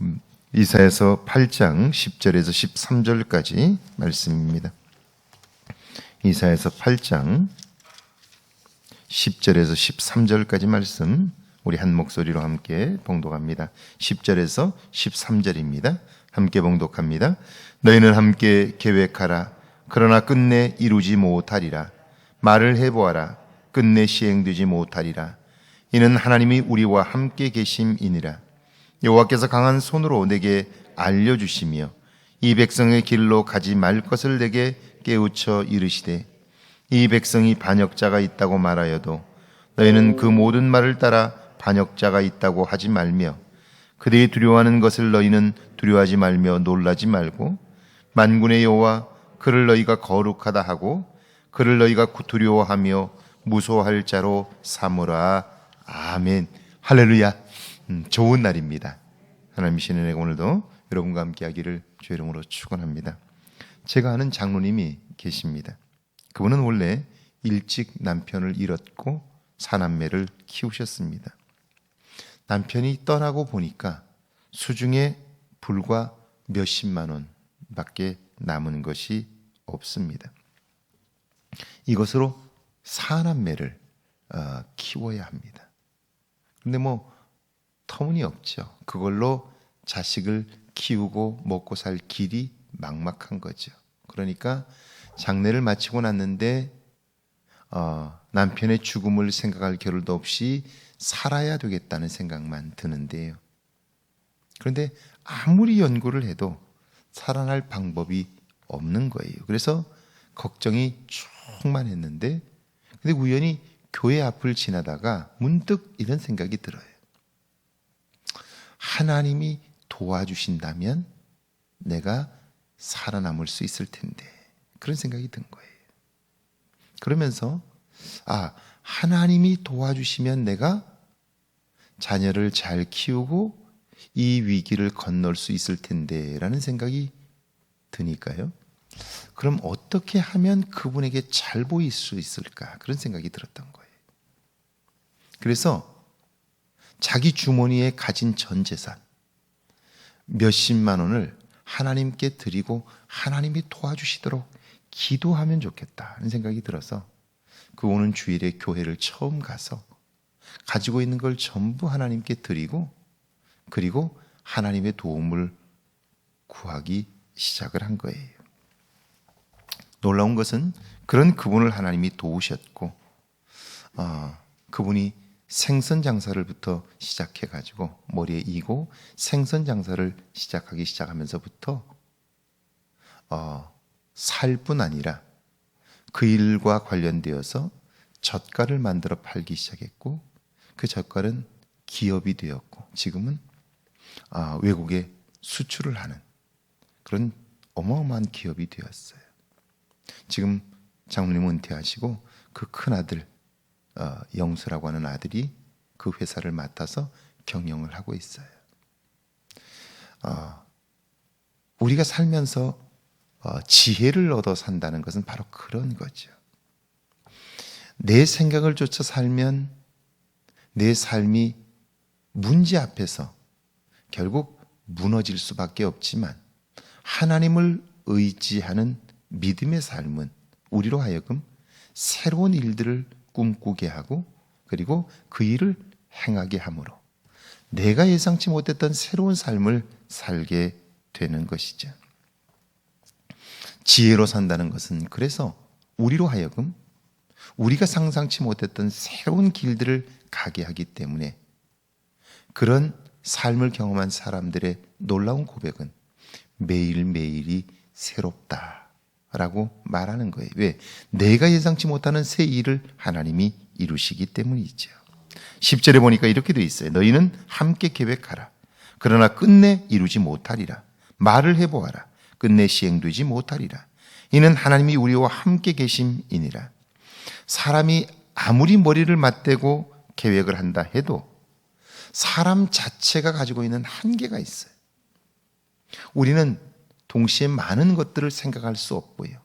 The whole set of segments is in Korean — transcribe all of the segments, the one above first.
음, 이사에서 8장 10절에서 13절까지 말씀입니다. 이사에서 8장 10절에서 13절까지 말씀 우리 한 목소리로 함께 봉독합니다. 10절에서 13절입니다. 함께 봉독합니다. 너희는 함께 계획하라. 그러나 끝내 이루지 못하리라. 말을 해보아라. 끝내 시행되지 못하리라. 이는 하나님이 우리와 함께 계심이니라. 여호와께서 강한 손으로 내게 알려주시며 이 백성의 길로 가지 말 것을 내게 깨우쳐 이르시되 이 백성이 반역자가 있다고 말하여도 너희는 그 모든 말을 따라 반역자가 있다고 하지 말며 그들이 두려워하는 것을 너희는 두려워하지 말며 놀라지 말고 만군의 여호와 그를 너희가 거룩하다 하고 그를 너희가 두려워하며 무소할 자로 삼으라. 아멘. 할렐루야 음, 좋은 날입니다 하나님 신의 오늘도 여러분과 함께하기를 주 이름으로 축원합니다 제가 아는 장로님이 계십니다 그분은 원래 일찍 남편을 잃었고 사남매를 키우셨습니다. 남편이 떠나고 보니까 수중에 불과 몇십만 원밖에 남은 것이 없습니다. 이것으로 사남매를 어, 키워야 합니다. 근데 뭐 터무니없죠. 그걸로 자식을 키우고 먹고 살 길이 막막한 거죠. 그러니까 장례를 마치고 났는데 어, 남편의 죽음을 생각할 겨를도 없이 살아야 되겠다는 생각만 드는데요. 그런데 아무리 연구를 해도 살아날 방법이 없는 거예요. 그래서 걱정이 충만했는데 근데 우연히 교회 앞을 지나다가 문득 이런 생각이 들어요. 하나님이 도와주신다면 내가 살아남을 수 있을 텐데. 그런 생각이 든 거예요. 그러면서 아, 하나님이 도와주시면 내가 자녀를 잘 키우고 이 위기를 건널 수 있을 텐데 라는 생각이 드니까요. 그럼 어떻게 하면 그분에게 잘 보일 수 있을까? 그런 생각이 들었던 거예요. 그래서 자기 주머니에 가진 전 재산 몇십만 원을 하나님께 드리고 하나님이 도와주시도록 기도하면 좋겠다 하는 생각이 들어서 그 오는 주일에 교회를 처음 가서 가지고 있는 걸 전부 하나님께 드리고 그리고 하나님의 도움을 구하기 시작을 한 거예요. 놀라운 것은 그런 그분을 하나님이 도우셨고 어, 그분이 생선 장사를부터 시작해 가지고 머리에 이고 생선 장사를 시작하기 시작하면서부터 어, 살뿐 아니라 그 일과 관련되어서 젓갈을 만들어 팔기 시작했고 그 젓갈은 기업이 되었고 지금은 아, 외국에 수출을 하는 그런 어마어마한 기업이 되었어요. 지금 장로님 은퇴하시고 그 큰 아들 어, 영수라고 하는 아들이 그 회사를 맡아서 경영을 하고 있어요. 어, 우리가 살면서 어, 지혜를 얻어 산다는 것은 바로 그런 거죠. 내 생각을 쫓아 살면 내 삶이 문제 앞에서 결국 무너질 수밖에 없지만 하나님을 의지하는 믿음의 삶은 우리로 하여금 새로운 일들을 꿈꾸게 하고 그리고 그 일을 행하게 함으로 내가 예상치 못했던 새로운 삶을 살게 되는 것이죠. 지혜로 산다는 것은 그래서 우리로 하여금 우리가 상상치 못했던 새로운 길들을 가게 하기 때문에 그런 삶을 경험한 사람들의 놀라운 고백은 매일매일이 새롭다 라고 말하는 거예요. 왜? 내가 예상치 못하는 새 일을 하나님이 이루시기 때문이죠. 10절에 보니까 이렇게 돼 있어요. 너희는 함께 계획하라. 그러나 끝내 이루지 못하리라. 말을 해보아라. 끝내 시행되지 못하리라. 이는 하나님이 우리와 함께 계심이니라. 사람이 아무리 머리를 맞대고 계획을 한다 해도 사람 자체가 가지고 있는 한계가 있어요. 우리는 동시에 많은 것들을 생각할 수 없고요.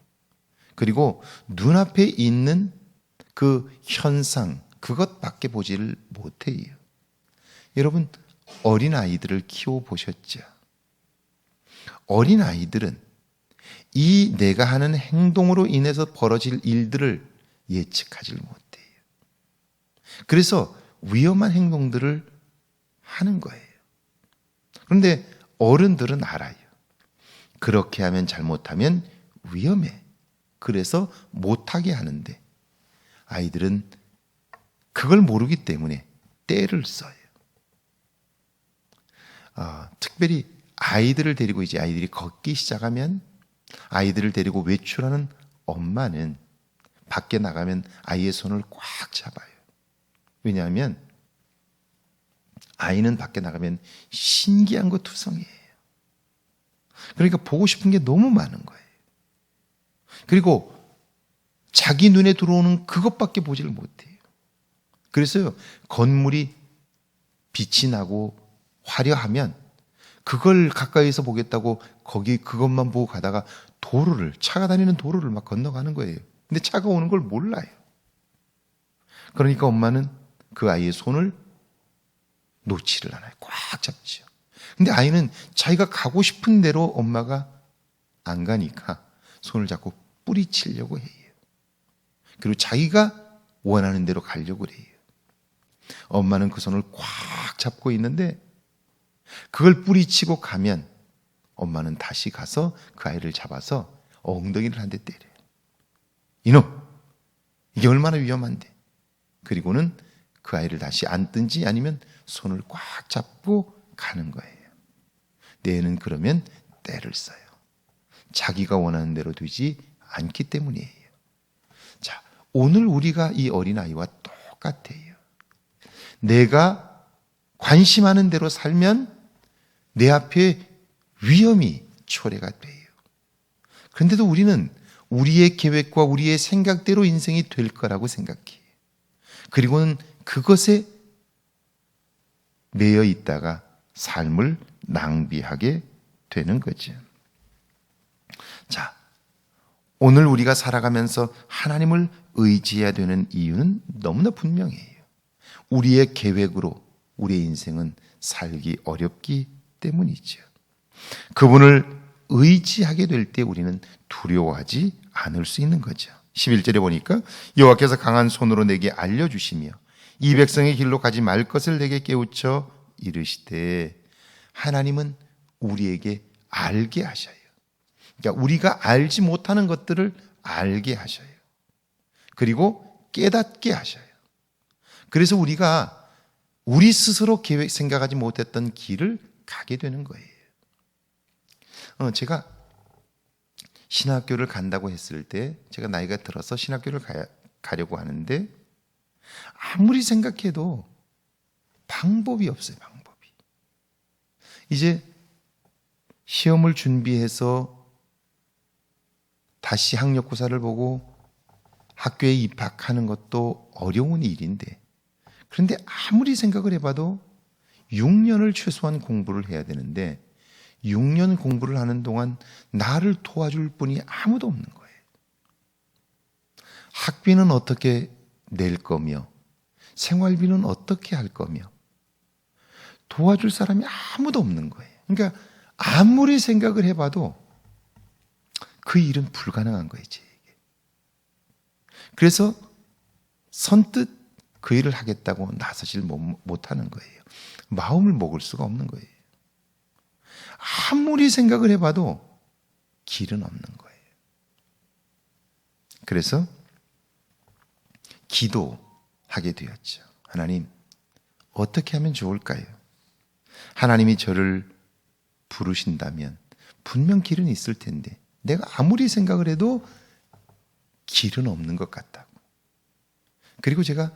그리고 눈앞에 있는 그 현상, 그것밖에 보지를 못해요. 여러분, 어린 아이들을 키워 보셨죠? 어린 아이들은 이 내가 하는 행동으로 인해서 벌어질 일들을 예측하지 못해요. 그래서 위험한 행동들을 하는 거예요. 그런데 어른들은 알아요. 그렇게 하면 잘못하면 위험해. 그래서 못하게 하는데 아이들은 그걸 모르기 때문에 때를 써요. 어, 특별히 아이들을 데리고 이제 아이들이 걷기 시작하면 아이들을 데리고 외출하는 엄마는 밖에 나가면 아이의 손을 꽉 잡아요. 왜냐하면 아이는 밖에 나가면 신기한 것 투성이에요. 그러니까 보고 싶은 게 너무 많은 거예요. 그리고 자기 눈에 들어오는 그것밖에 보지를 못해요. 그래서요, 건물이 빛이 나고 화려하면 그걸 가까이서 보겠다고 거기 그것만 보고 가다가 도로를, 차가 다니는 도로를 막 건너가는 거예요. 근데 차가 오는 걸 몰라요. 그러니까 엄마는 그 아이의 손을 놓지를 않아요. 꽉 잡지요. 근데 아이는 자기가 가고 싶은 대로 엄마가 안 가니까 손을 잡고 뿌리치려고 해요. 그리고 자기가 원하는 대로 가려고 그래요. 엄마는 그 손을 꽉 잡고 있는데 그걸 뿌리치고 가면 엄마는 다시 가서 그 아이를 잡아서 엉덩이를 한 대 때려요. 이놈! 이게 얼마나 위험한데. 그리고는 그 아이를 다시 안든지 아니면 손을 꽉 잡고 가는 거예요. 뇌는 그러면 때를 써요. 자기가 원하는 대로 되지 않기 때문이에요. 자, 오늘 우리가 이 어린아이와 똑같아요. 내가 관심하는 대로 살면 내 앞에 위험이 초래가 돼요. 그런데도 우리는 우리의 계획과 우리의 생각대로 인생이 될 거라고 생각해요. 그리고는 그것에 매여 있다가 삶을 낭비하게 되는 거죠. 자, 오늘 우리가 살아가면서 하나님을 의지해야 되는 이유는 너무나 분명해요. 우리의 계획으로 우리의 인생은 살기 어렵기 때문이죠. 그분을 의지하게 될 때 우리는 두려워하지 않을 수 있는 거죠. 11절에 보니까 여호와께서 강한 손으로 내게 알려 주시며 이 백성의 길로 가지 말 것을 내게 깨우쳐 이르시되 하나님은 우리에게 알게 하셔요. 그러니까 우리가 알지 못하는 것들을 알게 하셔요. 그리고 깨닫게 하셔요. 그래서 우리가 우리 스스로 계획 생각하지 못했던 길을 가게 되는 거예요. 어, 제가 신학교를 간다고 했을 때 제가 나이가 들어서 신학교를 가, 가려고 하는데 아무리 생각해도 방법이 없어요. 방법이. 이제 시험을 준비해서 다시 학력고사를 보고 학교에 입학하는 것도 어려운 일인데 그런데 아무리 생각을 해봐도 6년을 최소한 공부를 해야 되는데 6년 공부를 하는 동안 나를 도와줄 분이 아무도 없는 거예요. 학비는 어떻게 낼 거며 생활비는 어떻게 할 거며 도와줄 사람이 아무도 없는 거예요. 그러니까 아무리 생각을 해봐도 그 일은 불가능한 거예요. 제게. 그래서 선뜻 그 일을 하겠다고 나서질 못하는 거예요. 마음을 먹을 수가 없는 거예요. 아무리 생각을 해봐도 길은 없는 거예요. 그래서 기도하게 되었죠. 하나님, 어떻게 하면 좋을까요? 하나님이 저를 부르신다면 분명 길은 있을 텐데 내가 아무리 생각을 해도 길은 없는 것 같다고. 그리고 제가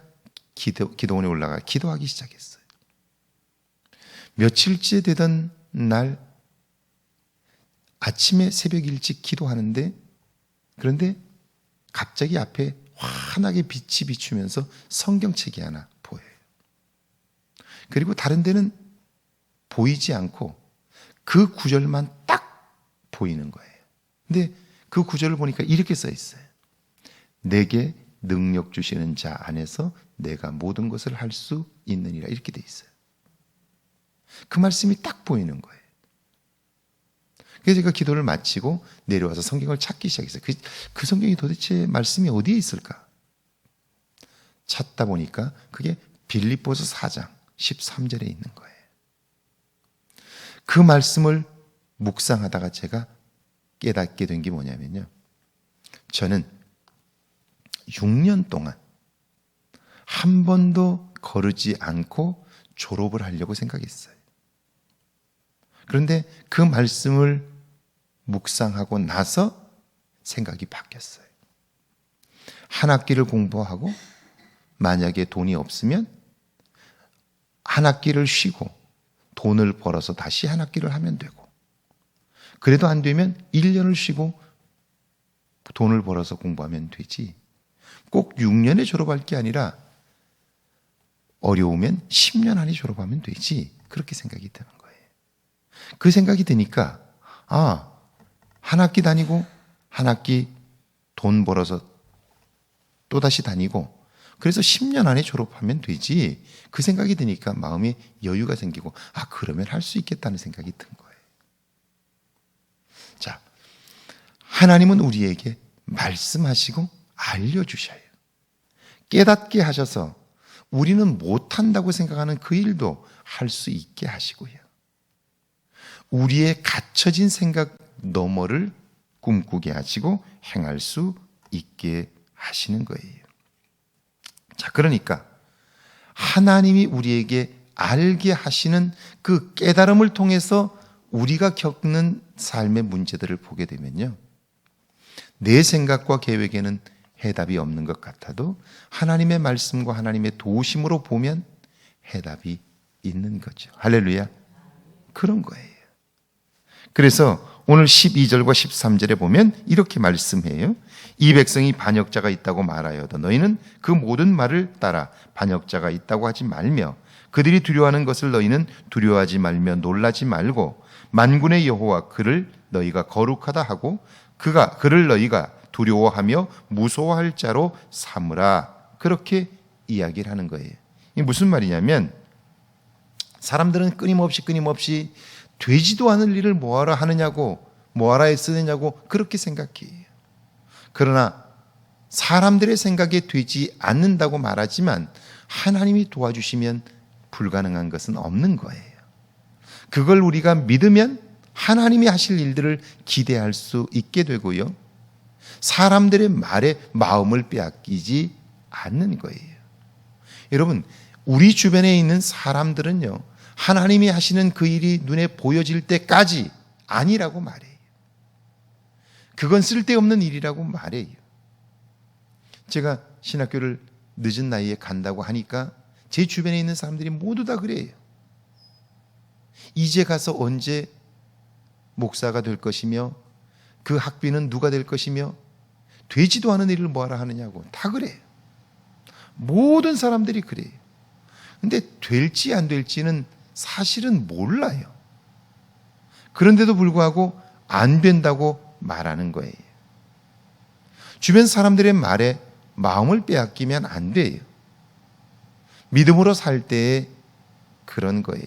기도, 기도원에 올라가 기도하기 시작했어요. 며칠째 되던 날 아침에 새벽 일찍 기도하는데 그런데 갑자기 앞에 환하게 빛이 비추면서 성경책이 하나 보여요. 그리고 다른 데는 보이지 않고 그 구절만 딱 보이는 거예요. 근데 그 구절을 보니까 이렇게 써 있어요. 내게 능력 주시는 자 안에서 내가 모든 것을 할 수 있느니라 이렇게 돼 있어요. 그 말씀이 딱 보이는 거예요. 그래서 제가 기도를 마치고 내려와서 성경을 찾기 시작했어요. 그, 그 성경이 도대체 말씀이 어디에 있을까? 찾다 보니까 그게 빌립보서 4장 13절에 있는 거예요. 그 말씀을 묵상하다가 제가 깨닫게 된 게 뭐냐면요. 저는 6년 동안 한 번도 거르지 않고 졸업을 하려고 생각했어요. 그런데 그 말씀을 묵상하고 나서 생각이 바뀌었어요. 한 학기를 공부하고 만약에 돈이 없으면 한 학기를 쉬고 돈을 벌어서 다시 한 학기를 하면 되고 그래도 안 되면 1년을 쉬고 돈을 벌어서 공부하면 되지. 꼭 6년에 졸업할 게 아니라 어려우면 10년 안에 졸업하면 되지. 그렇게 생각이 드는 거예요. 그 생각이 드니까 아, 한 학기 다니고 한 학기 돈 벌어서 또 다시 다니고 그래서 10년 안에 졸업하면 되지. 그 생각이 드니까 마음에 여유가 생기고 아, 그러면 할 수 있겠다는 생각이 든 거예요. 자, 하나님은 우리에게 말씀하시고 알려주셔요. 깨닫게 하셔서 우리는 못한다고 생각하는 그 일도 할 수 있게 하시고요. 우리의 갖춰진 생각 너머를 꿈꾸게 하시고 행할 수 있게 하시는 거예요. 자, 그러니까 하나님이 우리에게 알게 하시는 그 깨달음을 통해서 우리가 겪는 삶의 문제들을 보게 되면요. 내 생각과 계획에는 해답이 없는 것 같아도 하나님의 말씀과 하나님의 도심으로 보면 해답이 있는 거죠. 할렐루야. 그런 거예요. 그래서 오늘 12절과 13절에 보면 이렇게 말씀해요. 이 백성이 반역자가 있다고 말하여도 너희는 그 모든 말을 따라 반역자가 있다고 하지 말며 그들이 두려워하는 것을 너희는 두려워하지 말며 놀라지 말고 만군의 여호와 그를 너희가 거룩하다 하고 그가 그를 너희가 두려워하며 무서워할 자로 삼으라 그렇게 이야기를 하는 거예요. 이 무슨 말이냐면 사람들은 끊임없이 끊임없이 되지도 않을 일을 뭐하러 하느냐고 뭐하러 애쓰느냐고 그렇게 생각해요. 그러나 사람들의 생각에 되지 않는다고 말하지만 하나님이 도와주시면 불가능한 것은 없는 거예요. 그걸 우리가 믿으면 하나님이 하실 일들을 기대할 수 있게 되고요. 사람들의 말에 마음을 빼앗기지 않는 거예요. 여러분, 우리 주변에 있는 사람들은요, 하나님이 하시는 그 일이 눈에 보여질 때까지 아니라고 말해요. 그건 쓸데없는 일이라고 말해요. 제가 신학교를 늦은 나이에 간다고 하니까 제 주변에 있는 사람들이 모두 다 그래요. 이제 가서 언제 목사가 될 것이며 그 학비는 누가 될 것이며 되지도 않은 일을 뭐하러 하느냐고 다 그래요. 모든 사람들이 그래요. 근데 될지 안 될지는 사실은 몰라요. 그런데도 불구하고 안 된다고 말하는 거예요. 주변 사람들의 말에 마음을 빼앗기면 안 돼요. 믿음으로 살 때에 그런 거예요.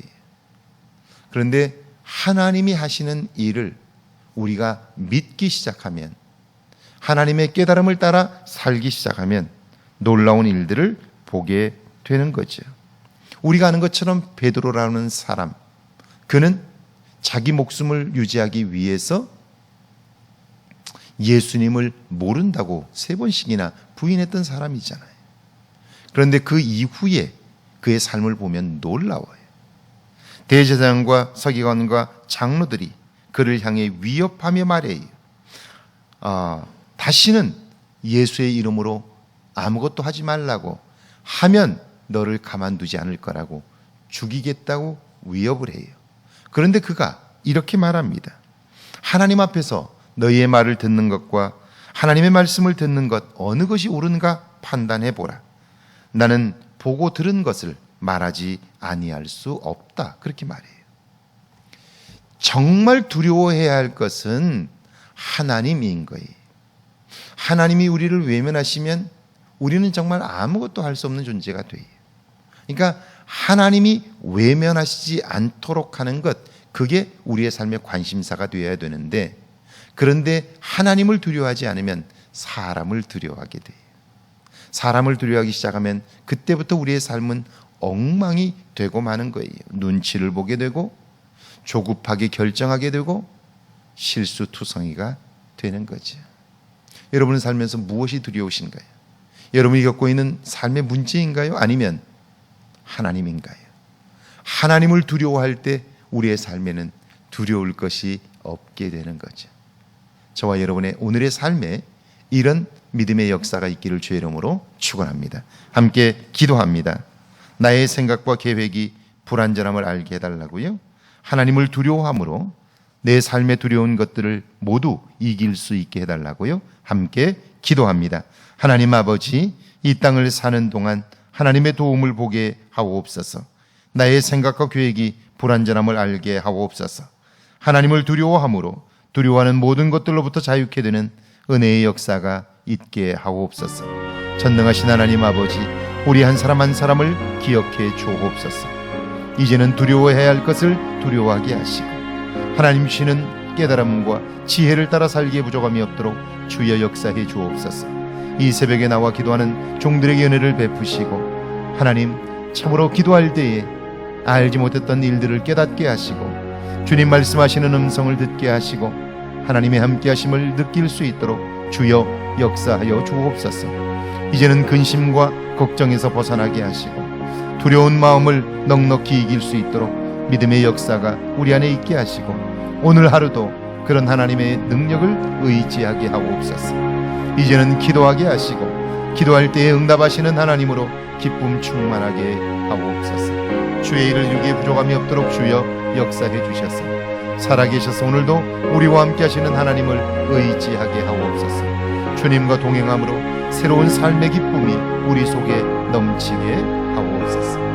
그런데 하나님이 하시는 일을 우리가 믿기 시작하면 하나님의 깨달음을 따라 살기 시작하면 놀라운 일들을 보게 되는 거죠. 우리가 아는 것처럼 베드로라는 사람 그는 자기 목숨을 유지하기 위해서 예수님을 모른다고 세 번씩이나 부인했던 사람이잖아요. 그런데 그 이후에 그의 삶을 보면 놀라워요. 대제사장과 서기관과 장로들이 그를 향해 위협하며 말해요. 아, 다시는 예수의 이름으로 아무것도 하지 말라고 하면 너를 가만두지 않을 거라고 죽이겠다고 위협을 해요. 그런데 그가 이렇게 말합니다. 하나님 앞에서 너희의 말을 듣는 것과 하나님의 말씀을 듣는 것 어느 것이 옳은가 판단해 보라. 나는 보고 들은 것을 말하지 아니할 수 없다. 그렇게 말해요. 정말 두려워해야 할 것은 하나님인 거예요. 하나님이 우리를 외면하시면 우리는 정말 아무것도 할 수 없는 존재가 돼요. 그러니까 하나님이 외면하시지 않도록 하는 것 그게 우리의 삶의 관심사가 되어야 되는데 그런데 하나님을 두려워하지 않으면 사람을 두려워하게 돼요. 사람을 두려워하기 시작하면 그때부터 우리의 삶은 엉망이 되고 마는 거예요. 눈치를 보게 되고 조급하게 결정하게 되고 실수투성이가 되는 거죠. 여러분은 살면서 무엇이 두려우신가요? 여러분이 겪고 있는 삶의 문제인가요? 아니면 하나님인가요? 하나님을 두려워할 때 우리의 삶에는 두려울 것이 없게 되는 거죠. 저와 여러분의 오늘의 삶에 이런 믿음의 역사가 있기를 주의 이름으로 축원합니다. 함께 기도합니다. 나의 생각과 계획이 불완전함을 알게 해달라고요. 하나님을 두려워함으로 내 삶에 두려운 것들을 모두 이길 수 있게 해달라고요. 함께 기도합니다. 하나님 아버지, 이 땅을 사는 동안 하나님의 도움을 보게 하옵소서. 나의 생각과 계획이 불완전함을 알게 하옵소서. 하나님을 두려워함으로 두려워하는 모든 것들로부터 자유케 되는 은혜의 역사가 있게 하옵소서. 전능하신 하나님 아버지, 우리 한 사람 한 사람을 기억해 주옵소서. 이제는 두려워해야 할 것을 두려워하게 하시고 하나님 주시는 깨달음과 지혜를 따라 살기에 부족함이 없도록 주여 역사해 주옵소서. 이 새벽에 나와 기도하는 종들에게 은혜를 베푸시고 하나님 참으로 기도할 때에 알지 못했던 일들을 깨닫게 하시고 주님 말씀하시는 음성을 듣게 하시고 하나님의 함께하심을 느낄 수 있도록 주여 역사하여 주옵소서. 이제는 근심과 걱정에서 벗어나게 하시고 두려운 마음을 넉넉히 이길 수 있도록 믿음의 역사가 우리 안에 있게 하시고 오늘 하루도 그런 하나님의 능력을 의지하게 하옵소서. 이제는 기도하게 하시고 기도할 때에 응답하시는 하나님으로 기쁨 충만하게 하옵소서. 주의 일을 이루기에 부족함이 없도록 주여 역사해 주셔서 살아계셔서 오늘도 우리와 함께 하시는 하나님을 의지하게 하옵소서. 주님과 동행함으로 새로운 삶의 기쁨이 우리 속에 넘치게 하옵소서.